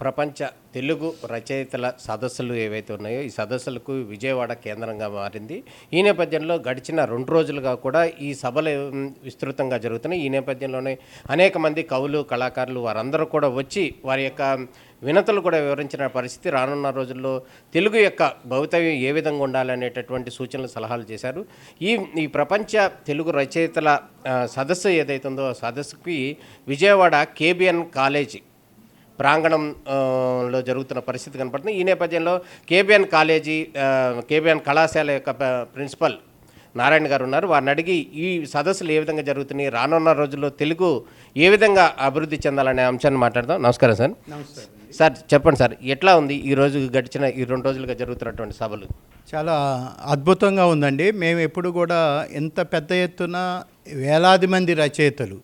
ప్రపంచ తెలుగు రచయితల సదస్సులు ఏవైతే ఉన్నాయో ఈ సదస్సులకు విజయవాడ కేంద్రంగా మారింది. ఈ నేపథ్యంలో గడిచిన రెండు రోజులుగా కూడా ఈ సభలు విస్తృతంగా జరుగుతున్నాయి. ఈ నేపథ్యంలోనే అనేక మంది కవులు కళాకారులు వారందరూ కూడా వచ్చి వారి యొక్క వినతులు కూడా వివరించిన పరిస్థితి రానున్న రోజుల్లో తెలుగు యొక్క భవితవ్యం ఏ విధంగా ఉండాలనేటటువంటి సూచనలు సలహాలు చేశారు. ఈ ఈ ప్రపంచ తెలుగు రచయితల సదస్సు ఏదైతుందో ఆ సదస్సుకి విజయవాడ కేబిఎన్ కాలేజీ ప్రాంగణం ఆ, లో జరుగుతున్న పరిస్థితి కనపడుతుంది. ఈ నేపథ్యంలో కేబిఎన్ కాలేజీ కేబిఎన్ కళాశాల యొక్క ప్రిన్సిపల్ నారాయణ గారు ఉన్నారు. వారిని అడిగి ఈ సదస్సులు ఏ విధంగా జరుగుతున్నాయి రానున్న రోజుల్లో తెలుగు ఏ విధంగా అభివృద్ధి చెందాలనే అంశాన్ని మాట్లాడదాం. నమస్కారం సార్. సార్ చెప్పండి సార్ ఎట్లా ఉంది ఈ రోజు గడిచిన ఈ రెండు రోజులుగా జరుగుతున్నటువంటి సభలు? చాలా అద్భుతంగా ఉందండి. మేము ఎప్పుడు కూడా ఎంత పెద్ద ఎత్తున వేలాది మంది రచయితలు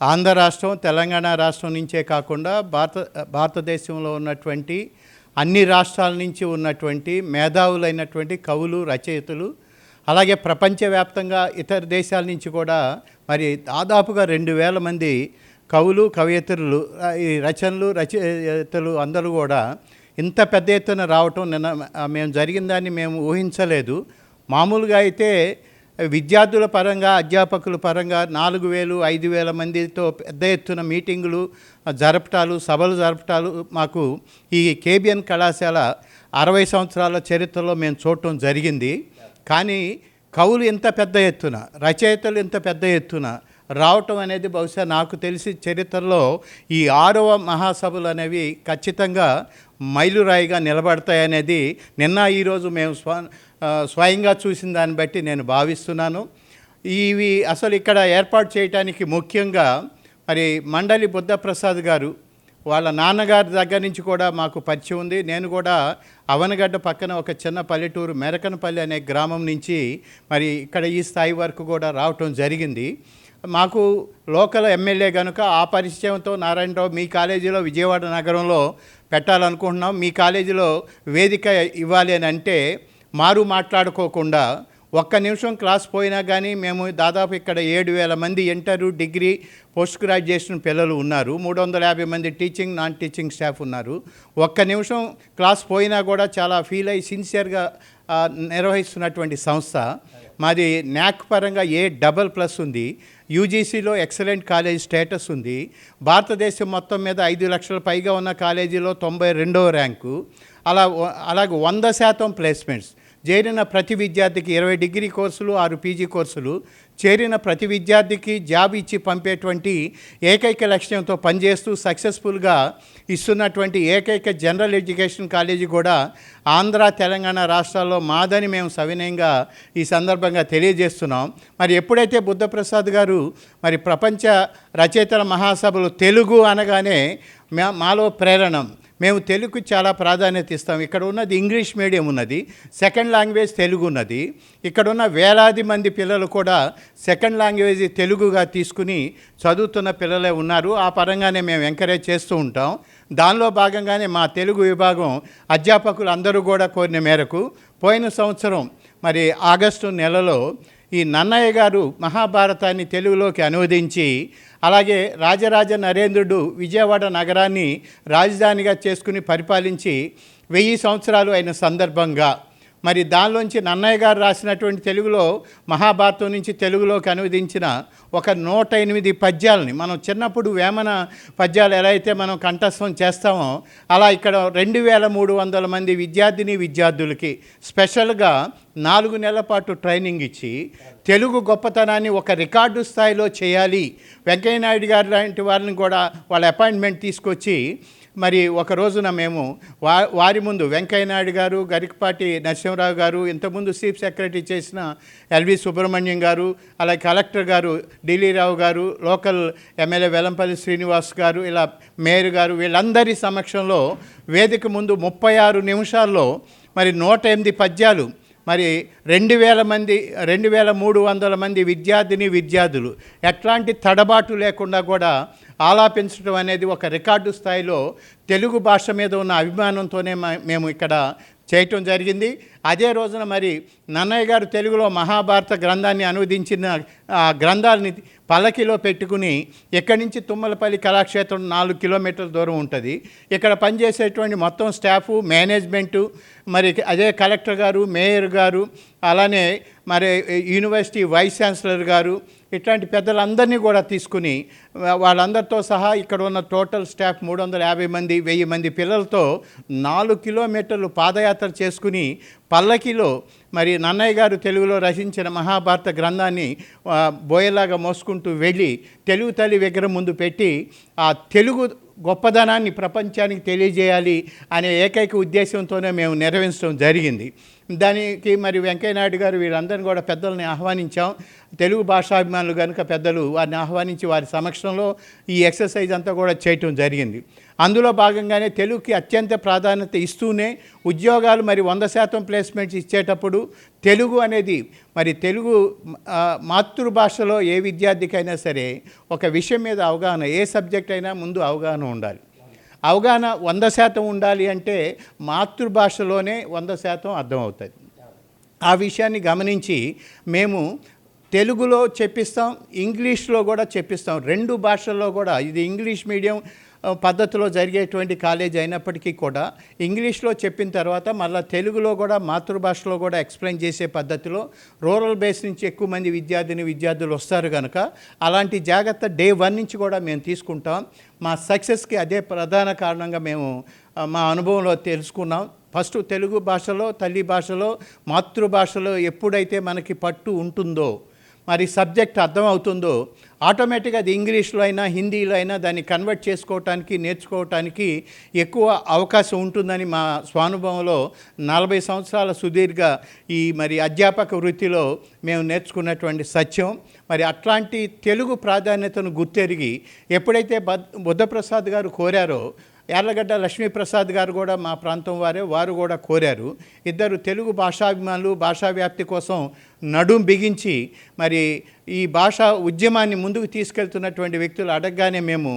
ఆంధ్ర రాష్ట్రం తెలంగాణ రాష్ట్రం నుంచే కాకుండా భారత భారతదేశంలో ఉన్నటువంటి అన్ని రాష్ట్రాల నుంచి ఉన్నటువంటి మేధావులైనటువంటి కవులు రచయితలు అలాగే ప్రపంచవ్యాప్తంగా ఇతర దేశాల నుంచి కూడా మరి దాదాపుగా రెండు వేల మంది కవులు కవయిత్రులు ఈ రచనలు రచయితలు అందరూ కూడా ఇంత పెద్ద ఎత్తున రావటం నిన్న మేము జరిగిన దాన్ని మేము ఊహించలేదు. మామూలుగా అయితే విద్యార్థుల పరంగా అధ్యాపకుల పరంగా నాలుగు వేలు ఐదు వేల మందితో పెద్ద ఎత్తున మీటింగులు జరపటాలు సభలు జరపటాలు. మాకు ఈ కేబిఎన్ కళాశాల అరవై సంవత్సరాల చరిత్రలో మేము చూడటం జరిగింది. కానీ కవులు ఇంత పెద్ద ఎత్తున రచయితలు ఇంత పెద్ద ఎత్తున రావటం అనేది బహుశా నాకు తెలిసి చరిత్రలో ఈ ఆరవ మహాసభలు అనేవి ఖచ్చితంగా మైలురాయిగా నిలబడతాయనేది నిన్న ఈరోజు మేము స్వ స్వయంగా చూసిన దాన్ని బట్టి నేను భావిస్తున్నాను. ఇవి అసలు ఇక్కడ ఏర్పాటు చేయడానికి ముఖ్యంగా మరి మండలి బుద్ధప్రసాద్ గారు వాళ్ళ నాన్నగారి దగ్గర నుంచి కూడా మాకు పరిచయం ఉంది. నేను కూడా అవనగడ్డ పక్కన ఒక చిన్న పల్లెటూరు మెరకనపల్లి అనే గ్రామం నుంచి మరి ఇక్కడ ఈ స్థాయి వరకు కూడా రావటం జరిగింది. మాకు లోకల్ ఎమ్మెల్యే కనుక ఆ పరిచయంతో నారాయణరావు మీ కాలేజీలో విజయవాడ నగరంలో పెట్టాలనుకుంటున్నాం. మీ కాలేజీలో వేదిక ఇవ్వాలి అని అంటే మారు మాట్లాడుకోకుండా ఒక్క నిమిషం క్లాస్ పోయినా కానీ మేము దాదాపు ఇక్కడ ఏడు వేల మంది ఇంటరు డిగ్రీ పోస్ట్ గ్రాడ్యుయేషన్ పిల్లలు ఉన్నారు. మూడు వందల యాభై మంది టీచింగ్ నాన్ టీచింగ్ స్టాఫ్ ఉన్నారు. ఒక్క నిమిషం క్లాస్ పోయినా కూడా చాలా ఫీల్ అయ్యి సిన్సియర్గా నిర్వహిస్తున్నటువంటి సంస్థ. మాది న్యాక్ పరంగా ఏ డబల్ ప్లస్ ఉంది యూజీసీలో ఎక్సలెంట్ కాలేజ్ స్టేటస్ ఉంది భారతదేశం మొత్తం మీద ఐదు లక్షల పైగా ఉన్న కాలేజీలో తొంభై రెండవ ర్యాంకు అలా అలాగే వంద శాతం ప్లేస్మెంట్స్. చేరిన ప్రతి విద్యార్థికి ఇరవై డిగ్రీ కోర్సులు ఆరు పీజీ కోర్సులు చేరిన ప్రతి విద్యార్థికి జాబ్ ఇచ్చి పంపేటువంటి ఏకైక లక్ష్యంతో పనిచేస్తూ సక్సెస్ఫుల్గా ఇస్తున్నటువంటి ఏకైక జనరల్ ఎడ్యుకేషన్ కాలేజీ కూడా ఆంధ్ర తెలంగాణ రాష్ట్రాల్లో మాదని మేము సవినయంగా ఈ సందర్భంగా తెలియజేస్తున్నాం. మరి ఎప్పుడైతే బుద్ధప్రసాద్ గారు మరి ప్రపంచ రచయితల మహాసభలు తెలుగు అనగానే మా- మాలో ప్రేరణం. మేము తెలుగుకు చాలా ప్రాధాన్యత ఇస్తాం. ఇక్కడ ఉన్నది ఇంగ్లీష్ మీడియం ఉన్నది సెకండ్ లాంగ్వేజ్ తెలుగు ఉన్నది. ఇక్కడ ఉన్న వేలాది మంది పిల్లలు కూడా సెకండ్ లాంగ్వేజ్ తెలుగుగా తీసుకుని చదువుతున్న పిల్లలే ఉన్నారు. ఆ పరంగానే మేము ఎంకరేజ్ చేస్తూ ఉంటాం. దానిలో భాగంగానే మా తెలుగు విభాగం అధ్యాపకులు అందరూ కూడా కోరిన మేరకు పోయిన సంవత్సరం మరి ఆగస్టు నెలలో ఈ నన్నయ్య గారు మహాభారతాన్ని తెలుగులోకి అనువదించి అలాగే రాజరాజ నరేంద్రుడు విజయవాడ నగరాన్ని రాజధానిగా చేసుకుని పరిపాలించి వెయ్యి సంవత్సరాలు అయిన సందర్భంగా మరి దానిలోంచి నన్నయ్య గారు రాసినటువంటి తెలుగులో మహాభారతం నుంచి తెలుగులోకి అనువదించిన ఒక నూట ఎనిమిది పద్యాలని మనం చిన్నప్పుడు వేమన పద్యాలు ఎలా అయితే మనం కంఠస్థం చేస్తామో అలా ఇక్కడ రెండు వేల మూడు వందల మంది విద్యార్థిని విద్యార్థులకి స్పెషల్గా నాలుగు నెలల పాటు ట్రైనింగ్ ఇచ్చి తెలుగు గొప్పతనాన్ని ఒక రికార్డు స్థాయిలో చేయాలి. వెంకయ్యనాయుడు గారు లాంటి వారిని కూడా వాళ్ళ అపాయింట్మెంట్ తీసుకొచ్చి మరి ఒక రోజున మేము వా వారి ముందు వెంకయ్యనాయుడు గారు గరికపాటి నరసింహరావు గారు ఇంతకుముందు చీఫ్ సెక్రటరీ చేసిన ఎల్వి సుబ్రహ్మణ్యం గారు అలాగే కలెక్టర్ గారు ఢిల్లీరావు గారు లోకల్ ఎమ్మెల్యే వెలంపల్లి శ్రీనివాస్ గారు ఇలా మేయర్ గారు వీళ్ళందరి సమక్షంలో వేదిక ముందు ముప్పై ఆరు నిమిషాల్లో మరి నూట ఎనిమిది పద్యాలు మరి రెండు వేల మంది రెండు వేల మూడు వందల మంది విద్యార్థిని విద్యార్థులు. ఎట్లాంటి తడబాటు లేకుండా కూడా ఆలాపించడం అనేది ఒక రికార్డు స్థాయిలో తెలుగు భాష మీద ఉన్న అభిమానంతోనే మేము ఇక్కడ చేయటం జరిగింది. అదే రోజున మరి నన్నయ్య గారు తెలుగులో మహాభారత గ్రంథాన్ని అనువదించిన ఆ గ్రంథాన్ని పల్లకిలో పెట్టుకుని ఎక్కడి నుంచి తుమ్మలపల్లి కళాక్షేత్రం నాలుగు కిలోమీటర్ల దూరం ఉంటుంది. ఇక్కడ పనిచేసేటువంటి మొత్తం స్టాఫ్ మేనేజ్మెంటు మరి అదే కలెక్టర్ గారు మేయర్ గారు అలానే మరి యూనివర్సిటీ వైస్ ఛాన్సలర్ గారు ఇట్లాంటి పెద్దలందరినీ కూడా తీసుకుని వాళ్ళందరితో సహా ఇక్కడ ఉన్న టోటల్ స్టాఫ్ మూడు వందల యాభై మంది వెయ్యి మంది పిల్లలతో నాలుగు కిలోమీటర్లు పాదయాత్ర చేసుకుని పల్లకిలో మరి నన్నయ్య గారు తెలుగులో రచించిన మహాభారత గ్రంథాన్ని బోయలాగా మోసుకుంటూ వెళ్ళి తెలుగు తల్లి విగ్రహం ముందు పెట్టి ఆ తెలుగు గొప్పదనాన్ని ప్రపంచానికి తెలియజేయాలి అనే ఏకైక ఉద్దేశంతోనే మేము నిర్వహించడం జరిగింది. దానికి మరి వెంకయ్యనాయుడు గారు వీరందరిని కూడా పెద్దల్ని ఆహ్వానించాం. తెలుగు భాషాభిమానులు కనుక పెద్దలు వారిని ఆహ్వానించి వారి సమక్షంలో ఈ ఎక్సర్సైజ్ అంతా కూడా చేయటం జరిగింది. అందులో భాగంగానే తెలుగుకి అత్యంత ప్రాధాన్యత ఇస్తూనే ఉద్యోగాలు మరి వంద శాతం ప్లేస్మెంట్స్ ఇచ్చేటప్పుడు తెలుగు అనేది మరి తెలుగు మాతృభాషలో ఏ విద్యార్థికైనా సరే ఒక విషయం మీద అవగాహన ఏ సబ్జెక్ట్ అయినా ముందు అవగాహన ఉండాలి. అవగాహన వంద శాతం ఉండాలి అంటే మాతృభాషలోనే వంద శాతం అర్థమవుతుంది ఆ విషయాన్ని గమనించి మేము తెలుగులో చెప్పిస్తాం ఇంగ్లీష్లో కూడా చెప్పిస్తాం. రెండు భాషల్లో కూడా ఇది ఇంగ్లీష్ మీడియం పద్ధతిలో జరిగేటువంటి కాలేజ్ అయినప్పటికీ కూడా ఇంగ్లీష్లో చెప్పిన తర్వాత మళ్ళీ తెలుగులో కూడా మాతృభాషలో కూడా ఎక్స్ప్లెయిన్ చేసే పద్ధతిలో రూరల్ బేస్ నుంచి ఎక్కువ మంది విద్యార్థిని విద్యార్థులు వస్తారు కనుక అలాంటి జాగ్రత్త డే వన్ నుంచి కూడా మేము తీసుకుంటాం. మా సక్సెస్కి అదే ప్రధాన కారణంగా మేము మా అనుభవంలో తెలుసుకున్నాం. ఫస్ట్ తెలుగు భాషలో తల్లి భాషలో మాతృభాషలో ఎప్పుడైతే మనకి పట్టు ఉంటుందో మరి సబ్జెక్ట్ అర్థమవుతుందో ఆటోమేటిక్గా అది ఇంగ్లీష్లో అయినా హిందీలో అయినా దాన్ని కన్వర్ట్ చేసుకోవటానికి నేర్చుకోవటానికి ఎక్కువ అవకాశం ఉంటుందని మా స్వానుభవంలో నలభై సంవత్సరాల సుదీర్ఘ ఈ మరి అధ్యాపక వృత్తిలో మేము నేర్చుకున్నటువంటి సత్యం. మరి అట్లాంటి తెలుగు ప్రాధాన్యతను గుర్తెరిగి ఎప్పుడైతే బద్ బుద్ధప్రసాద్ గారు కోరారో యార్లగడ్డ లక్ష్మీప్రసాద్ గారు కూడా మా ప్రాంతం వారే వారు కూడా కోరారు. ఇద్దరు తెలుగు భాషాభిమానులు భాషా వ్యాప్తి కోసం నడుం బిగించి మరి ఈ భాషా ఉద్యమాన్ని ముందుకు తీసుకెళ్తున్నటువంటి వ్యక్తులు అడగగానే మేము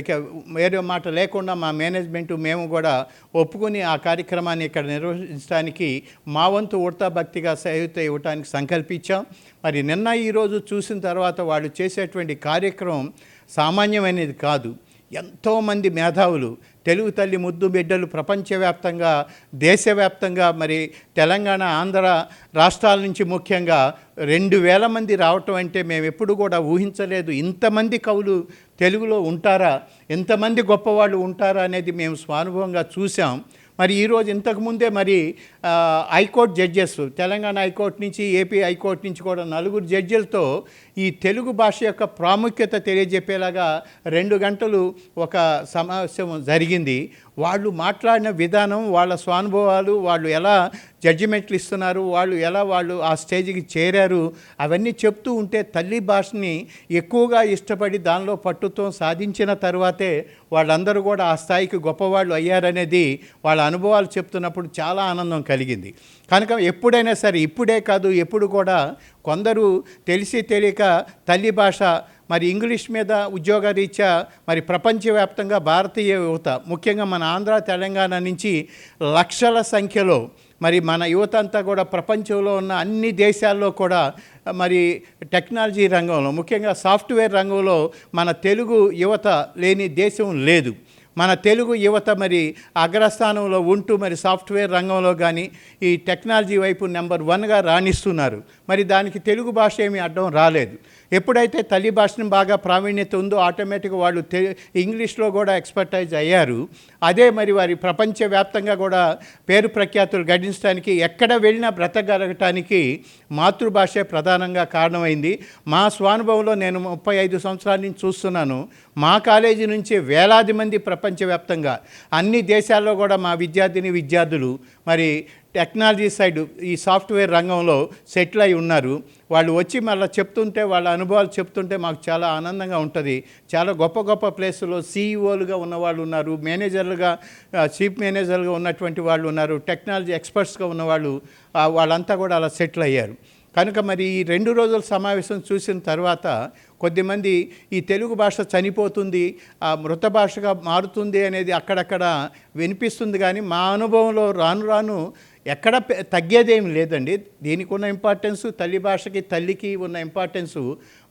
ఇక వేరే మాట లేకుండా మా మేనేజ్మెంట్ మేము కూడా ఒప్పుకొని ఆ కార్యక్రమాన్ని ఇక్కడ నిర్వహించడానికి మా వంతు ఉడతా భక్తిగా సహిత ఇవ్వటానికి సంకల్పించాం. మరి నిన్న ఈరోజు చూసిన తర్వాత వాళ్ళు చేసేటువంటి కార్యక్రమం సామాన్యమైనది కాదు. ఎంతోమంది మేధావులు తెలుగు తల్లి ముద్దు బిడ్డలు ప్రపంచవ్యాప్తంగా దేశవ్యాప్తంగా మరి తెలంగాణ ఆంధ్ర రాష్ట్రాల నుంచి ముఖ్యంగా రెండు వేల మంది రావటం అంటే మేము ఎప్పుడు కూడా ఊహించలేదు. ఇంతమంది కవులు తెలుగులో ఉంటారా? ఎంతమంది గొప్పవాళ్ళు ఉంటారా అనేది మేము స్వానుభవంగా చూసాం మరి ఈరోజు ఇంతకుముందే మరి high court judges Telangana high court నుంచి ఏపీ హైకోర్టు నుంచి కూడా నలుగురు జడ్జిలతో ఈ తెలుగు భాష యొక్క ప్రాముఖ్యత తెలియజెప్పేలాగా రెండు గంటలు ఒక సమావేశం జరిగింది. వాళ్ళు మాట్లాడిన విధానం వాళ్ళ స్వానుభవాలు వాళ్ళు ఎలా జడ్జిమెంట్లు ఇస్తున్నారు వాళ్ళు ఎలా వాళ్ళు ఆ స్టేజ్కి చేరారు అవన్నీ చెప్తూ ఉంటే తల్లి భాషని ఎక్కువగా ఇష్టపడి దానిలో పట్టుతో సాధించిన తర్వాతే వాళ్ళందరూ కూడా ఆ స్థాయికి గొప్పవాళ్ళు అయ్యారనేది వాళ్ళ అనుభవాలు చెప్తున్నప్పుడు చాలా ఆనందం కలిగింది. కనుక ఎప్పుడైనా సరే ఇప్పుడే కాదు ఎప్పుడు కూడా కొందరు తెలిసి తెలియక తల్లి భాష మరి ఇంగ్లీష్ మీద ఉద్యోగ రీత్యా మరి ప్రపంచవ్యాప్తంగా భారతీయ యువత ముఖ్యంగా మన ఆంధ్ర తెలంగాణ నుంచి లక్షల సంఖ్యలో మరి మన యువత అంతా కూడా ప్రపంచంలో ఉన్న అన్ని దేశాల్లో కూడా మరి టెక్నాలజీ రంగంలో ముఖ్యంగా సాఫ్ట్వేర్ రంగంలో మన తెలుగు యువత లేని దేశం లేదు. మన తెలుగు యువత మరి అగ్రస్థానంలో ఉంటూ మరి సాఫ్ట్వేర్ రంగంలో కానీ ఈ టెక్నాలజీ వైపు నెంబర్ వన్గా రాణిస్తున్నారు. మరి దానికి తెలుగు భాష ఏమీ అడ్డం రాలేదు. ఎప్పుడైతే తల్లి భాషను బాగా ప్రావీణ్యత ఉందో ఆటోమేటిక్గా వాళ్ళు తె ఇంగ్లీష్లో కూడా ఎక్స్పర్టైజ్ అయ్యారు. అదే మరి వారి ప్రపంచవ్యాప్తంగా కూడా పేరు ప్రఖ్యాతులు గడించడానికి ఎక్కడ వెళ్ళినా బ్రతకగలగటానికి మాతృభాషే ప్రధానంగా కారణమైంది. మా స్వానుభవంలో నేను ముప్పై ఐదు సంవత్సరాల నుంచి చూస్తున్నాను. మా కాలేజీ నుంచి వేలాది మంది ప్రపంచవ్యాప్తంగా. అన్ని దేశాల్లో కూడా మా విద్యార్థిని విద్యార్థులు మరి టెక్నాలజీ సైడ్ ఈ సాఫ్ట్వేర్ రంగంలో సెటిల్ అయి ఉన్నారు. వాళ్ళు వచ్చి మళ్ళీ చెప్తుంటే వాళ్ళ అనుభవాలు చెప్తుంటే మాకు చాలా ఆనందంగా ఉంటుంది. చాలా గొప్ప గొప్ప ప్లేసుల్లో సీఈఓలుగా ఉన్నవాళ్ళు ఉన్నారు. మేనేజర్లుగా చీఫ్ మేనేజర్లుగా ఉన్నటువంటి వాళ్ళు ఉన్నారు. టెక్నాలజీ ఎక్స్పర్ట్స్గా ఉన్నవాళ్ళు వాళ్ళంతా కూడా అలా సెటిల్ అయ్యారు. కనుక మరి ఈ రెండు రోజుల సమావేశం చూసిన తర్వాత కొద్దిమంది ఈ తెలుగు భాష చనిపోతుంది ఆ మృత భాషగా మారుతుంది అనేది అక్కడక్కడ వినిపిస్తుంది కానీ మా అనుభవంలో రాను రాను ఎక్కడ తగ్గేదేం తగ్గేదేమి లేదండి. దీనికి ఉన్న ఇంపార్టెన్స్ తల్లి భాషకి తల్లికి ఉన్న ఇంపార్టెన్సు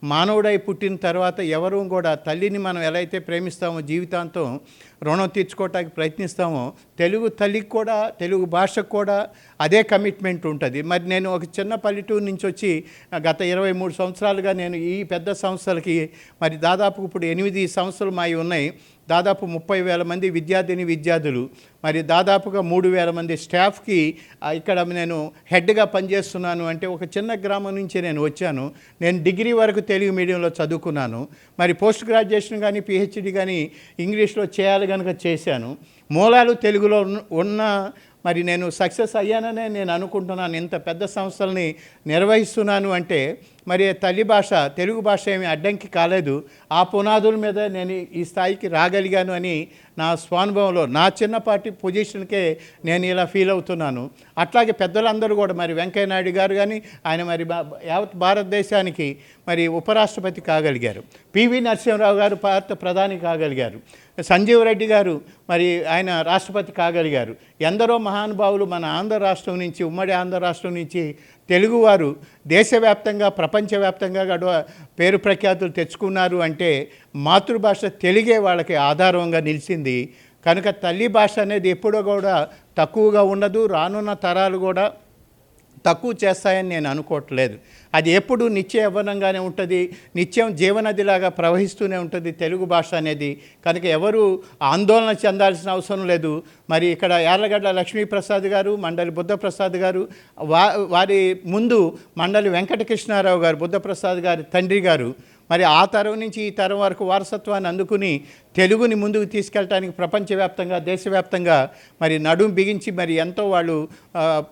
మానవుడై పుట్టిన తర్వాత ఎవరు కూడా తల్లిని మనం ఎలా అయితే ప్రేమిస్తామో జీవితాంతం రుణం తీర్చుకోవటానికి ప్రయత్నిస్తామో తెలుగు తల్లికి కూడా తెలుగు భాషకు కూడా అదే కమిట్మెంట్ ఉంటుంది. మరి నేను ఒక చిన్న పల్లెటూరు నుంచి వచ్చి గత ఇరవై మూడు సంవత్సరాలుగా నేను ఈ పెద్ద సంస్థలకి మరి దాదాపు ఇప్పుడు ఎనిమిది సంస్థలు మావి ఉన్నాయి. దాదాపు ముప్పై వేల మంది విద్యార్థిని విద్యార్థులు. మరి దాదాపుగా మూడు వేల మంది స్టాఫ్కి ఇక్కడ నేను హెడ్గా పనిచేస్తున్నాను. అంటే ఒక చిన్న గ్రామం నుంచి నేను వచ్చాను. నేను డిగ్రీ వరకు తెలుగు మీడియంలో చదువుకున్నాను. మరి పోస్ట్ గ్రాడ్యుయేషన్ కానీ పిహెచ్డి కానీ ఇంగ్లీష్లో చేయాలి కనుక చేశాను. మూలాలు తెలుగులో ఉన్న- మరి నేను సక్సెస్ అయ్యాననే నేను అనుకుంటున్నాను. ఇంత పెద్ద సంస్థల్ని నిర్వహిస్తున్నాను అంటే మరి తల్లి భాష తెలుగు భాష ఏమి అడ్డంకి కాలేదు. ఆ పునాదుల మీద నేను ఈ స్థాయికి రాగలిగాను అని నా స్వానుభవంలో నా చిన్నపాటి పొజిషన్కే నేను ఇలా ఫీల్ అవుతున్నాను. అట్లాగే పెద్దలందరూ కూడా మరి వెంకయ్య నాయుడు గారు కానీ ఆయన మరి యావత్ భారతదేశానికి మరి ఉపరాష్ట్రపతి కాగలిగారు. పివి నరసింహరావు గారు భారత ప్రధాని కాగలిగారు. సంజీవ్ రెడ్డి గారు మరి ఆయన రాష్ట్రపతి కాగలిగారు. ఎందరో మహానుభావులు మన ఆంధ్ర రాష్ట్రం నుంచి ఉమ్మడి ఆంధ్ర రాష్ట్రం నుంచి తెలుగువారు దేశవ్యాప్తంగా ప్రపంచవ్యాప్తంగా గడవ పేరు ప్రఖ్యాతులు తెచ్చుకున్నారు అంటే మాతృభాష తెలుగే వాళ్ళకి ఆధారంగా నిలిచింది. కనుక తల్లి భాష అనేది ఎప్పుడూ కూడా తక్కువగా ఉండదు రానున్న తరాలు కూడా తక్కువ చేస్తాయని నేను అనుకోవట్లేదు. అది ఎప్పుడు నిత్య యవ్వనంగానే ఉంటుంది నిత్యం జీవనదిలాగా ప్రవహిస్తూనే ఉంటుంది తెలుగు భాష అనేది. కనుక ఎవరు ఆందోళన చెందాల్సిన అవసరం లేదు. మరి ఇక్కడ యార్లగడ్డ లక్ష్మీప్రసాద్ గారు మండలి బుద్ధప్రసాద్ గారు వా వారి ముందు మండలి వెంకటకృష్ణారావు గారు బుద్ధప్రసాద్ గారి తండ్రి గారు. మరి ఆ తరం నుంచి ఈ తరం వరకు వారసత్వాన్ని అందుకుని తెలుగుని ముందుకు తీసుకెళ్ళటానికి ప్రపంచవ్యాప్తంగా దేశవ్యాప్తంగా మరి నడుం బిగించి మరి ఎంతో వాళ్ళు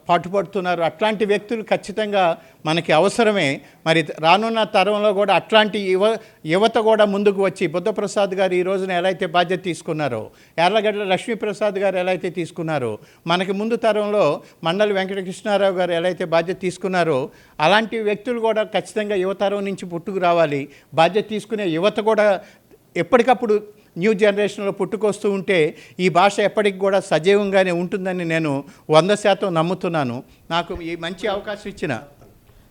పాటుపడుతున్నారు. అట్లాంటి వ్యక్తులు ఖచ్చితంగా మనకి అవసరమే. మరి రానున్న తరంలో కూడా అట్లాంటి యువ యువత కూడా ముందుకు వచ్చి బుద్ధప్రసాద్ గారు ఈ రోజున ఎలా అయితే బాధ్యత తీసుకున్నారో యార్లగడ్డ లక్ష్మీప్రసాద్ గారు ఎలా అయితే తీసుకున్నారో మనకి ముందు తరంలో మండలి వెంకటకృష్ణారావు గారు ఎలా అయితే బాధ్యత తీసుకున్నారో అలాంటి వ్యక్తులు కూడా ఖచ్చితంగా యువతరం నుంచి పుట్టుకు రావాలి. బాధ్యత తీసుకునే యువత కూడా ఎప్పటికప్పుడు న్యూ జనరేషన్లో పుట్టుకొస్తూ ఉంటే ఈ భాష ఎప్పటికి కూడా సజీవంగానే ఉంటుందని నేను వంద శాతం నమ్ముతున్నాను. నాకు ఈ మంచి అవకాశం ఇచ్చిన.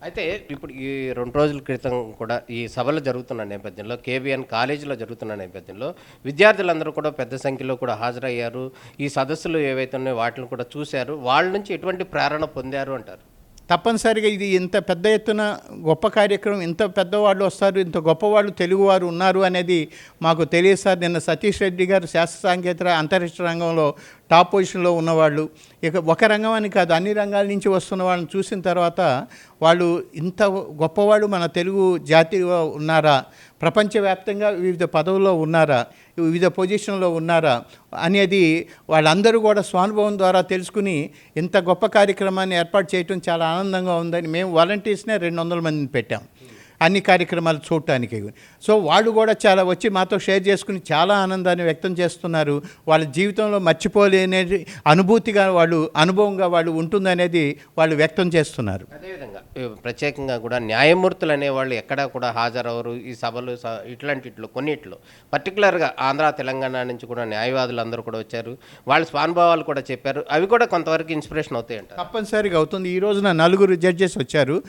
అయితే ఇప్పుడు ఈ రెండు రోజుల క్రితం కూడా ఈ సభలు జరుగుతున్న నేపథ్యంలో కేవీఎన్ కాలేజీలో జరుగుతున్న నేపథ్యంలో విద్యార్థులందరూ కూడా పెద్ద సంఖ్యలో కూడా హాజరయ్యారు. ఈ సదస్సులు ఏవైతే ఉన్నాయో వాటిని కూడా చూశారు. వాళ్ళ నుంచి ఎటువంటి ప్రేరణ పొందారు అంటారు? తప్పనిసరిగా ఇది ఇంత పెద్ద ఎత్తున గొప్ప కార్యక్రమం ఇంత పెద్దవాళ్ళు వస్తారు ఇంత గొప్పవాళ్ళు తెలుగువారు ఉన్నారు అనేది మాకు తెలియదు సార్. నిన్న సతీష్ రెడ్డి గారు శాస్త్ర సాంకేతిక అంతరిక్ష రంగంలో టాప్ పొజిషన్లో ఉన్నవాళ్ళు. ఇక ఒక రంగం అని కాదు అన్ని రంగాల నుంచి వస్తున్న వాళ్ళని చూసిన తర్వాత వాళ్ళు ఇంత గొప్పవాళ్ళు మన తెలుగు జాతి ఉన్నారా? ప్రపంచవ్యాప్తంగా వివిధ పదవుల్లో ఉన్నారా? వివిధ పొజిషన్లో ఉన్నారా? అనేది వాళ్ళందరూ కూడా స్వానుభవం ద్వారా తెలుసుకుని ఇంత గొప్ప కార్యక్రమాన్ని ఏర్పాటు చేయటం చాలా ఆనందంగా ఉందని మేము వాలంటీర్స్నే రెండు వందల మందిని పెట్టాం. అన్ని కార్యక్రమాలు చూడటానికి. సో వాళ్ళు కూడా చాలా వచ్చి మాతో షేర్ చేసుకుని చాలా ఆనందాన్ని వ్యక్తం చేస్తున్నారు. వాళ్ళ జీవితంలో మర్చిపోలేని అనుభూతిగా వాళ్ళు అనుభవంగా వాళ్ళు ఉంటుందనేది వాళ్ళు వ్యక్తం చేస్తున్నారు. అదేవిధంగా ప్రత్యేకంగా కూడా న్యాయమూర్తులు అనేవాళ్ళు ఎక్కడా కూడా హాజరవరు. ఈ సభలు స- ఇట్లాంటిట్లో కొన్నిట్లో. పర్టికులర్గా ఆంధ్ర తెలంగాణ నుంచి కూడా న్యాయవాదులు అందరూ కూడా వచ్చారు. వాళ్ళ స్వానుభవాలు కూడా చెప్పారు. అవి కూడా కొంతవరకు ఇన్స్పిరేషన్ అవుతాయంట తప్పనిసరిగా అవుతుంది. ఈ రోజున నలుగురు జడ్జెస్ వచ్చారు.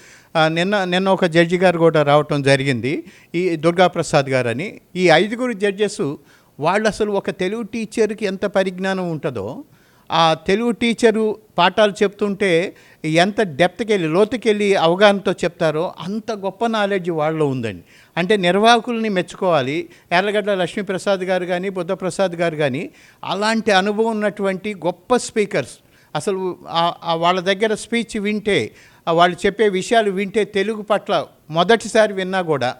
నిన్న నిన్న ఒక జడ్జి గారు కూడా రావటం జరిగింది. ఈ దుర్గాప్రసాద్ గారని. ఈ ఐదుగురు జడ్జెస్ వాళ్ళు అసలు ఒక తెలుగు టీచర్కి ఎంత పరిజ్ఞానం ఉంటుందో ఆ తెలుగు టీచరు పాఠాలు చెప్తుంటే ఎంత డెప్త్కి వెళ్ళి లోతుకెళ్ళి అవగాహనతో చెప్తారో అంత గొప్ప నాలెడ్జ్ వాళ్ళలో ఉందండి. అంటే నిర్వాహకుల్ని మెచ్చుకోవాలి. ఎర్రగడ్డ లక్ష్మీప్రసాద్ గారు కానీ బుద్ధప్రసాద్ గారు కానీ అలాంటి అనుభవం ఉన్నటువంటి గొప్ప స్పీకర్స్. అసలు వాళ్ళ దగ్గర స్పీచ్ వింటే వాళ్ళు చెప్పే విషయాలు వింటే తెలుగు పట్ల మొదటిసారి విన్నా కూడా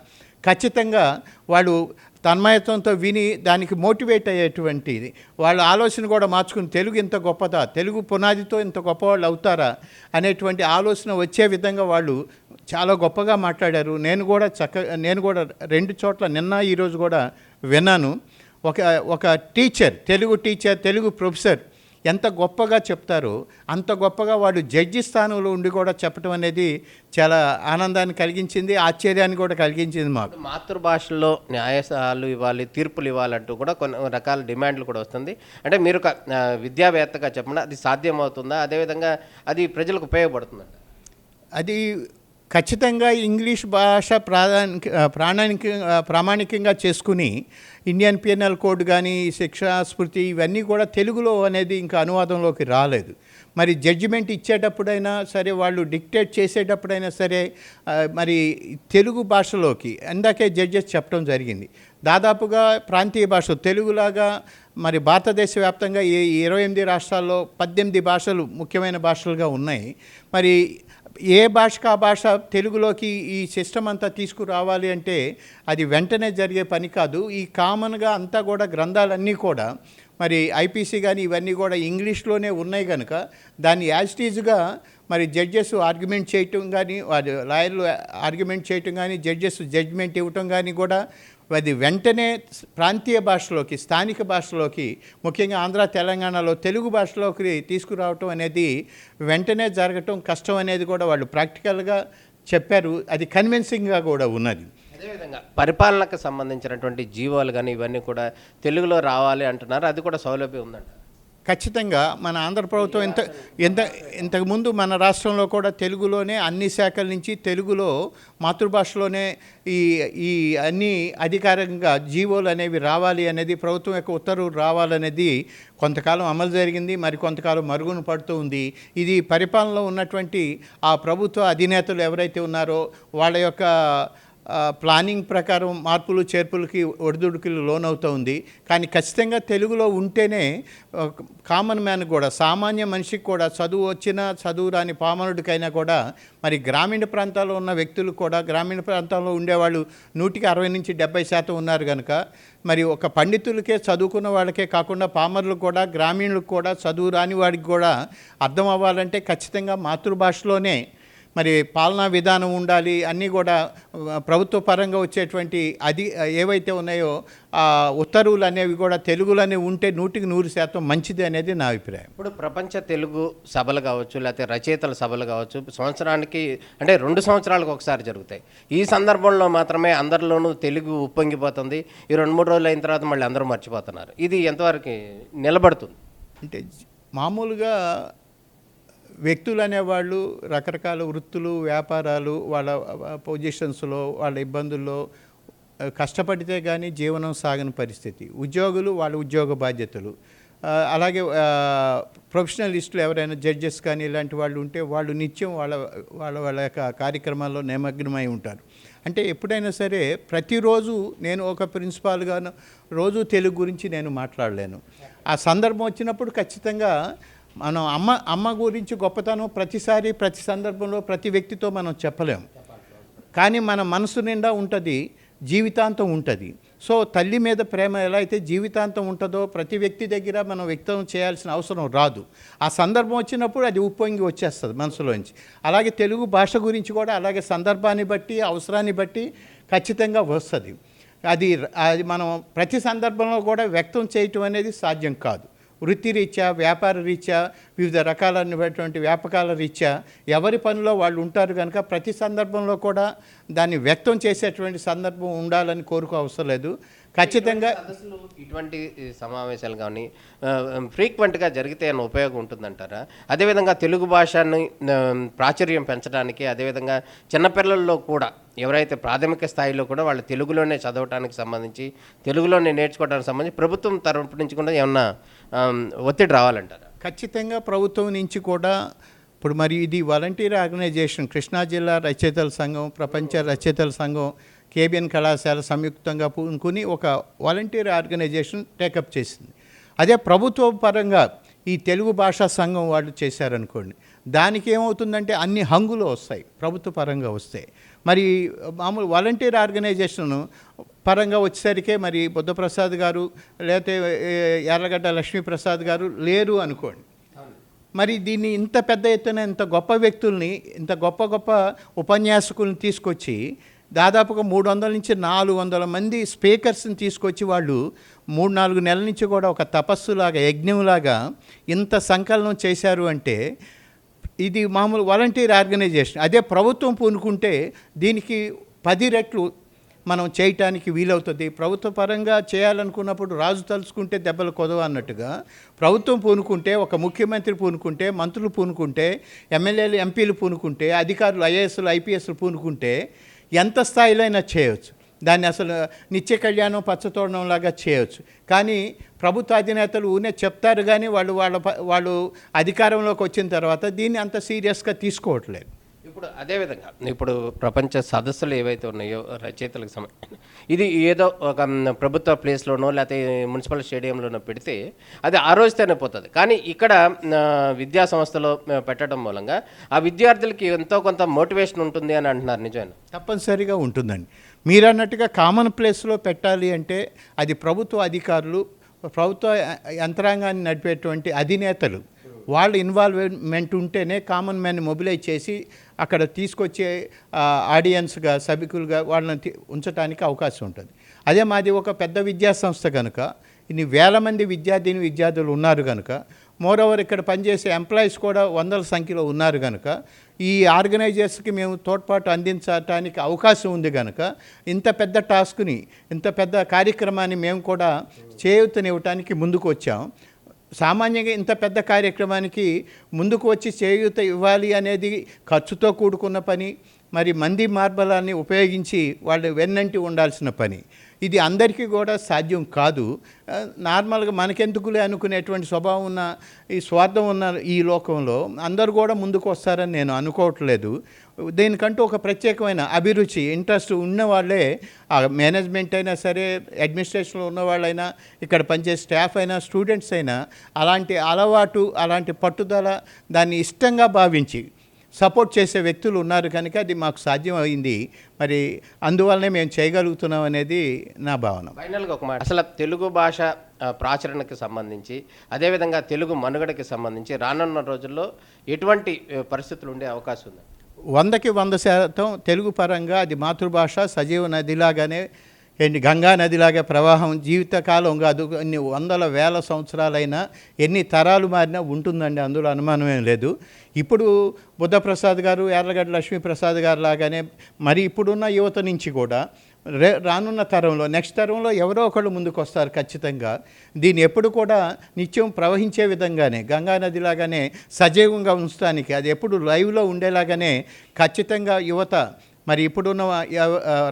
ఖచ్చితంగా వాళ్ళు తన్మయత్వంతో విని దానికి మోటివేట్ అయ్యేటువంటిది. వాళ్ళ ఆలోచన కూడా మార్చుకుని తెలుగు ఇంత గొప్పదా? తెలుగు పునాదితో ఇంత గొప్పవాళ్ళు అవుతారా? అనేటువంటి ఆలోచన వచ్చే విధంగా వాళ్ళు చాలా గొప్పగా మాట్లాడారు. నేను కూడా చక్క నేను కూడా రెండు చోట్ల నిన్న ఈరోజు కూడా విన్నాను. ఒక ఒక teacher Telugu teacher Telugu professor ఎంత గొప్పగా చెప్తారో అంత గొప్పగా వాళ్ళు జడ్జి స్థానంలో ఉండి కూడా చెప్పడం అనేది చాలా ఆనందాన్ని కలిగించింది ఆశ్చర్యాన్ని కూడా కలిగించింది మాకు. మాతృభాషలో న్యాయస్థానాలు ఇవ్వాలి తీర్పులు ఇవ్వాలంటూ కూడా కొన్ని రకాల డిమాండ్లు కూడా వస్తుంది. అంటే మీరు విద్యావేత్తగా చెప్పండి అది సాధ్యమవుతుందా? అదేవిధంగా అది ప్రజలకు ఉపయోగపడుతుందంట అది ఖచ్చితంగా ఇంగ్లీష్ భాష ప్రాధాన్య ప్రాణానిక ప్రామాణికంగా చేసుకుని ఇండియన్ పిఎన్ఎల్ కోడ్ కానీ శిక్షా స్మృతి ఇవన్నీ కూడా తెలుగులో అనేది ఇంకా అనువాదంలోకి రాలేదు. మరి జడ్జిమెంట్ ఇచ్చేటప్పుడైనా సరే వాళ్ళు డిక్టేట్ చేసేటప్పుడైనా సరే మరి తెలుగు భాషలోకి అందాకే జడ్జెస్ చెప్పడం జరిగింది. దాదాపుగా ప్రాంతీయ భాష తెలుగులాగా మరి భారతదేశ వ్యాప్తంగా ఈ ఇరవై ఎనిమిది రాష్ట్రాల్లో పద్దెనిమిది భాషలు ముఖ్యమైన భాషలుగా ఉన్నాయి. మరి ఏ భాషకు ఆ భాష తెలుగులోకి ఈ సిస్టమ్ అంతా తీసుకురావాలి అంటే అది వెంటనే జరిగే పని కాదు. ఈ కామన్గా అంతా కూడా గ్రంథాలన్నీ కూడా మరి ఐపీసీ కానీ ఇవన్నీ కూడా ఇంగ్లీష్లోనే ఉన్నాయి కనుక దాన్ని యాజిటీజ్గా మరి జడ్జెస్ ఆర్గ్యుమెంట్ చేయటం కానీ వారి లాయర్లు ఆర్గ్యుమెంట్ చేయటం కానీ జడ్జెస్ జడ్జ్మెంట్ ఇవ్వటం కానీ కూడా అది వెంటనే ప్రాంతీయ భాషలోకి స్థానిక భాషలోకి ముఖ్యంగా ఆంధ్ర తెలంగాణలో తెలుగు భాషలోకి తీసుకురావటం అనేది వెంటనే జరగటం కష్టం అనేది కూడా వాళ్ళు ప్రాక్టికల్గా చెప్పారు. అది కన్విన్సింగ్గా కూడా ఉన్నది. అదేవిధంగా పరిపాలనకు సంబంధించినటువంటి జీవోలు కానీ ఇవన్నీ కూడా తెలుగులో రావాలి అంటున్నారు. అది కూడా సౌలభ్యం ఉందంట ఖచ్చితంగా మన ఆంధ్ర ప్రభుత్వం ఎంత ఎంత ఇంతకుముందు మన రాష్ట్రంలో కూడా తెలుగులోనే అన్ని శాఖల నుంచి తెలుగులో మాతృభాషలోనే ఈ ఈ అన్ని అధికారికంగా జీవోలు అనేవి రావాలి అనేది ప్రభుత్వం యొక్క ఉత్తర్వులు రావాలనేది కొంతకాలం అమలు జరిగింది మరి కొంతకాలం మరుగున పడుతూ ఉంది. ఇది పరిపాలనలో ఉన్నటువంటి ఆ ప్రభుత్వ అధినేతలు ఎవరైతే ఉన్నారో వాళ్ళ యొక్క ప్లానింగ్ ప్రకారం మార్పులు చేర్పులకి ఒడిదుడుకులు లోనవుతూ ఉంది. కానీ ఖచ్చితంగా తెలుగులో ఉంటేనే కామన్ మ్యాన్ కూడా సామాన్య మనిషికి కూడా చదువు వచ్చినా చదువు రాని పామరుడికైనా కూడా మరి గ్రామీణ ప్రాంతాల్లో ఉన్న వ్యక్తులు కూడా గ్రామీణ ప్రాంతాల్లో ఉండేవాళ్ళు నూటికి అరవై నుంచి డెబ్బై శాతం ఉన్నారు కనుక మరి ఒక పండితులకే చదువుకున్న వాళ్ళకే కాకుండా పామరులకు కూడా గ్రామీణులకు కూడా చదువు రాని వాడికి కూడా అర్థం అవ్వాలంటే ఖచ్చితంగా మాతృభాషలోనే మరి పాలనా విధానం ఉండాలి అన్నీ కూడా ప్రభుత్వ పరంగా వచ్చేటువంటి అది ఏవైతే ఉన్నాయో ఆ ఉత్తర్వులు అనేవి కూడా తెలుగులోనే ఉంటే నూటికి నూరు శాతం మంచిది అనేది నా అభిప్రాయం. ఇప్పుడు ప్రపంచ తెలుగు సభలు కావచ్చు లేకపోతే రచయితల సభలు కావచ్చు సంవత్సరానికి అంటే రెండు సంవత్సరాలకు ఒకసారి జరుగుతాయి. ఈ సందర్భంలో మాత్రమే అందరిలోనూ తెలుగు ఉప్పొంగిపోతుంది. ఈ రెండు మూడు రోజులు అయిన తర్వాత మళ్ళీ అందరూ మర్చిపోతున్నారు. ఇది ఎంతవరకు నిలబడుతుంది? అంటే మామూలుగా వ్యక్తులు అనేవాళ్ళు రకరకాల వృత్తులు వ్యాపారాలు వాళ్ళ పొజిషన్స్లో వాళ్ళ ఇబ్బందుల్లో కష్టపడితే కానీ జీవనం సాగని పరిస్థితి. ఉద్యోగులు వాళ్ళ ఉద్యోగ బాధ్యతలు. అలాగే ప్రొఫెషనలిస్టులు ఎవరైనా జడ్జెస్ కానీ ఇలాంటి వాళ్ళు ఉంటే వాళ్ళు నిత్యం వాళ్ళ వాళ్ళ వాళ్ళ యొక్క కార్యక్రమాల్లో నిమగ్నమై ఉంటారు. అంటే ఎప్పుడైనా సరే ప్రతిరోజు నేను ఒక ప్రిన్సిపాల్గాను రోజు తెలుగు గురించి నేను మాట్లాడలేను. ఆ సందర్భం వచ్చినప్పుడు ఖచ్చితంగా మనం అమ్మ అమ్మ గురించి గొప్పతనం ప్రతిసారి ప్రతి సందర్భంలో ప్రతి వ్యక్తితో మనం చెప్పలేము కానీ మన మనసు నిండా ఉంటుంది జీవితాంతం ఉంటుంది. సో తల్లి మీద ప్రేమ ఎలా అయితే జీవితాంతం ఉంటుందో ప్రతి వ్యక్తి దగ్గర మనం వ్యక్తం చేయాల్సిన అవసరం రాదు. ఆ సందర్భం వచ్చినప్పుడు అది ఉప్పొంగి వచ్చేస్తుంది మనసులోంచి. అలాగే తెలుగు భాష గురించి కూడా అలాగే సందర్భాన్ని బట్టి అవసరాన్ని బట్టి ఖచ్చితంగా వస్తుంది. అది అది మనం ప్రతి సందర్భంలో కూడా వ్యక్తం చేయటం అనేది సాధ్యం కాదు. వృత్తిరీత్యా వ్యాపార రీత్యా వివిధ రకాలైనటువంటి వ్యాపకాల రీత్యా ఎవరి పనిలో వాళ్ళు ఉంటారు కనుక ప్రతి సందర్భంలో కూడా దాన్ని వ్యక్తం చేసేటువంటి సందర్భం ఉండాలని కోరుకో అవసరం లేదు. ఖచ్చితంగా ఇటువంటి సమావేశాలు కానీ ఫ్రీక్వెంట్గా జరిగితే ఏమైనా ఉపయోగం ఉంటుందంటారా? అదేవిధంగా తెలుగు భాషని ప్రాచుర్యం పెంచడానికి అదేవిధంగా చిన్నపిల్లల్లో కూడా ఎవరైతే ప్రాథమిక స్థాయిలో కూడా వాళ్ళు తెలుగులోనే చదవటానికి సంబంధించి తెలుగులోనే నేర్చుకోవడానికి సంబంధించి ప్రభుత్వం తరపు నుంచి కూడా ఏమన్నా ఒత్తిడి రావాలంటారా. ఖచ్చితంగా ప్రభుత్వం నుంచి కూడా ఇప్పుడు మరి ఇది వాలంటీర్ ఆర్గనైజేషన్ కృష్ణా జిల్లా రచయితల సంఘం ప్రపంచ రచయితల సంఘం కేబిఎన్ కళాశాల సంయుక్తంగా పూనుకుని ఒక వాలంటీర్ ఆర్గనైజేషన్ టేకప్ చేసింది. అదే ప్రభుత్వ పరంగా ఈ తెలుగు భాషా సంఘం వాళ్ళు చేశారనుకోండి దానికి ఏమవుతుందంటే అన్ని హంగులు వస్తాయి ప్రభుత్వ పరంగా వస్తాయి మరి మామూలు వాలంటీర్ ఆర్గనైజేషన్ పరంగా వచ్చేసరికే మరి బుద్ధప్రసాద్ గారు లేకపోతే ఎర్రగడ్డ లక్ష్మీప్రసాద్ గారు లేరు అనుకోండి. మరి దీన్ని ఇంత పెద్ద ఎత్తున ఇంత గొప్ప వ్యక్తుల్ని ఇంత గొప్ప గొప్ప ఉపన్యాసకుల్ని తీసుకొచ్చి దాదాపుగా మూడు వందల నుంచి నాలుగు వందల మంది స్పీకర్స్ని తీసుకొచ్చి వాళ్ళు మూడు నాలుగు నెలల నుంచి కూడా ఒక తపస్సులాగా యజ్ఞంలాగా ఇంత సంకలనం చేశారు అంటే ఇది మామూలు వాలంటీర్ ఆర్గనైజేషన్. అదే ప్రభుత్వం పూనుకుంటే దీనికి పది రెట్లు మనం చేయటానికి వీలవుతుంది. ప్రభుత్వ పరంగా చేయాలనుకున్నప్పుడు రాజు తలుచుకుంటే దెబ్బలు కొదవ అన్నట్టుగా ప్రభుత్వం పూనుకుంటే ఒక ముఖ్యమంత్రి పూనుకుంటే మంత్రులు పూనుకుంటే ఎమ్మెల్యేలు ఎంపీలు పూనుకుంటే అధికారులు ఐఏఎస్లు ఐపీఎస్లు పూనుకుంటే ఎంత స్థాయిలో అయినా చేయవచ్చు దాన్ని అసలు నిత్య కళ్యాణం పచ్చతోడడం లాగా చేయవచ్చు కానీ ప్రభుత్వ అధినేతలు ఊనే చెప్తారు కానీ వాళ్ళు వాళ్ళ వాళ్ళు అధికారంలోకి వచ్చిన తర్వాత దీన్ని అంత సీరియస్గా తీసుకోవట్లేదు. ఇప్పుడు అదేవిధంగా ఇప్పుడు ప్రపంచ సదస్సులు ఏవైతే ఉన్నాయో రచయితలకు సంబంధించిన ఇది ఏదో ఒక ప్రభుత్వ ప్లేస్లోనో లేకపోతే మున్సిపల్ స్టేడియంలోనో పెడితే అది ఆ రోజుతోనే పోతుంది. కానీ ఇక్కడ విద్యా సంస్థలో పెట్టడం మూలంగా ఆ విద్యార్థులకి ఎంతో కొంత మోటివేషన్ ఉంటుంది అని అంటున్నారు నిజమేనా? తప్పనిసరిగా ఉంటుందండి. మీరు అన్నట్టుగా కామన్ ప్లేస్లో పెట్టాలి అంటే అది ప్రభుత్వ అధికారులు ప్రభుత్వ యంత్రాంగాన్ని నడిపేటువంటి అధినేతలు వాళ్ళ ఇన్వాల్వ్మెంట్ ఉంటేనే కామన్ మ్యాన్ మొబిలైజ్ చేసి అక్కడ తీసుకొచ్చే ఆడియన్స్గా సభికులుగా వాళ్ళని ఉంచడానికి అవకాశం ఉంటుంది. అదే మాది ఒక పెద్ద విద్యాసంస్థ కనుక ఇన్ని వేల మంది విద్యార్థిని విద్యార్థులు ఉన్నారు కనుక మోరోవర్ ఇక్కడ పనిచేసే ఎంప్లాయీస్ కూడా వందల సంఖ్యలో ఉన్నారు కనుక ఈ ఆర్గనైజర్స్కి మేము తోడ్పాటు అందించడానికి అవకాశం ఉంది కనుక ఇంత పెద్ద టాస్క్ని ఇంత పెద్ద కార్యక్రమాన్ని మేము కూడా చేయూతనివ్వటానికి ముందుకు వచ్చాం సామాన్యంగా ఇంత పెద్ద కార్యక్రమానికి ముందుకు వచ్చి చేయూత ఇవ్వాలి అనేది ఖర్చుతో కూడుకున్న పని మరి మంది మార్బలాన్ని ఉపయోగించి వాళ్ళు వెన్నంటి ఉండాల్సిన పని. ఇది అందరికీ కూడా సాధ్యం కాదు. నార్మల్గా మనకెందుకులే అనుకునేటువంటి స్వభావం ఉన్న ఈ స్వార్థం ఉన్న ఈ లోకంలో అందరూ కూడా ముందుకు వస్తారని నేను అనుకోవట్లేదు. దీనికంటూ ఒక ప్రత్యేకమైన అభిరుచి ఇంట్రెస్ట్ ఉన్న వాళ్ళే ఆ మేనేజ్మెంట్ అయినా సరే అడ్మినిస్ట్రేషన్లో ఉన్న వాళ్ళైనా ఇక్కడ పనిచేసే స్టాఫ్ అయినా స్టూడెంట్స్ అయినా అలాంటి అలవాటు అలాంటి పట్టుదల దాన్ని ఇష్టంగా భావించి సపోర్ట్ చేసే వ్యక్తులు ఉన్నారు కనుక అది మాకు సాధ్యం అయింది మరి అందువల్లనే మేము చేయగలుగుతున్నాం అనేది నా భావన. ఫైనల్గా ఒక మాట. అసలు తెలుగు భాష ప్రాచురణకి సంబంధించి అదేవిధంగా తెలుగు మనుగడకి సంబంధించి రానున్న రోజుల్లో ఎటువంటి పరిస్థితులు ఉండే అవకాశం ఉంది? వందకి వంద శాతం తెలుగు పరంగా అది మాతృభాష సజీవ నదిలాగానే ఎన్ని గంగా నదిలాగా ప్రవాహం జీవితకాలం కాదు ఎన్ని వందల వేల సంవత్సరాలైనా ఎన్ని తరాలు మారినా ఉంటుందండి అందులో అనుమానమేం లేదు. ఇప్పుడు బుద్ధప్రసాద్ గారు ఎర్రగడ్డ లక్ష్మీప్రసాద్ గారు లాగానే మరి ఇప్పుడున్న యువత నుంచి కూడా రే రానున్న తరంలో నెక్స్ట్ తరంలో ఎవరో ఒకళ్ళు ముందుకు వస్తారు ఖచ్చితంగా. దీన్ని ఎప్పుడు కూడా నిత్యం ప్రవహించే విధంగానే గంగా నదిలాగానే సజీవంగా ఉంచడానికి అది ఎప్పుడు లైవ్లో ఉండేలాగానే ఖచ్చితంగా యువత మరి ఇప్పుడున్న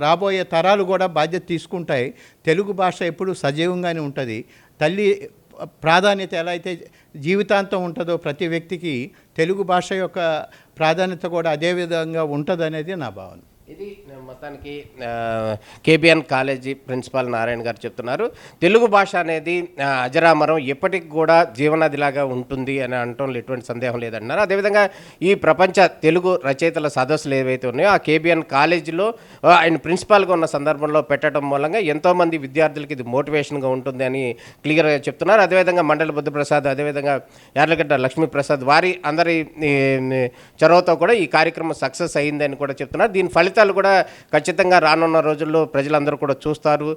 రాబోయే తరాలు కూడా బాధ్యత తీసుకుంటాయి. తెలుగు భాష ఎప్పుడు సజీవంగానే ఉంటుంది. తల్లి ప్రాధాన్యత ఎలా అయితే జీవితాంతం ఉంటుందో ప్రతి వ్యక్తికి తెలుగు భాష యొక్క ప్రాధాన్యత కూడా అదే విధంగా ఉంటుందనేది నా భావన. ఇది మొత్తానికి కేబిఎన్ కాలేజీ ప్రిన్సిపాల్ నారాయణ గారు చెప్తున్నారు. తెలుగు భాష అనేది అజరామరం ఎప్పటికి కూడా జీవనదిలాగా ఉంటుంది అని అనటంలో ఎటువంటి సందేహం లేదన్నారు అదేవిధంగా ఈ ప్రపంచ తెలుగు రచయితల సదస్సులు ఏవైతే ఉన్నాయో ఆ కేబిఎన్ కాలేజీలో ఆయన ప్రిన్సిపాల్గా ఉన్న సందర్భంలో పెట్టడం మూలంగా ఎంతోమంది విద్యార్థులకి ఇది మోటివేషన్గా ఉంటుంది అని క్లియర్గా చెప్తున్నారు. అదేవిధంగా మండలి బుద్ధప్రసాద్ అదేవిధంగా యార్లగడ్డ లక్ష్మీప్రసాద్ వారి అందరి చొరవతో కూడా ఈ కార్యక్రమం సక్సెస్ అయిందని కూడా చెప్తున్నారు. దీని ఫలితం ఫలితాలు కూడా ఖచ్చితంగా రానున్న రోజుల్లో ప్రజలందరూ కూడా చూస్తారు.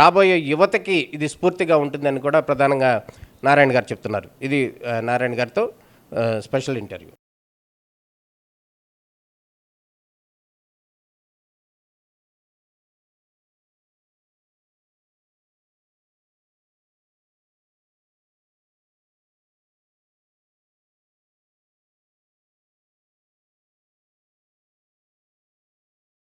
రాబోయే యువతకి ఇది స్ఫూర్తిగా ఉంటుందని కూడా ప్రధానంగా నారాయణ గారు చెప్తున్నారు. ఇది నారాయణ గారితో స్పెషల్ ఇంటర్వ్యూ.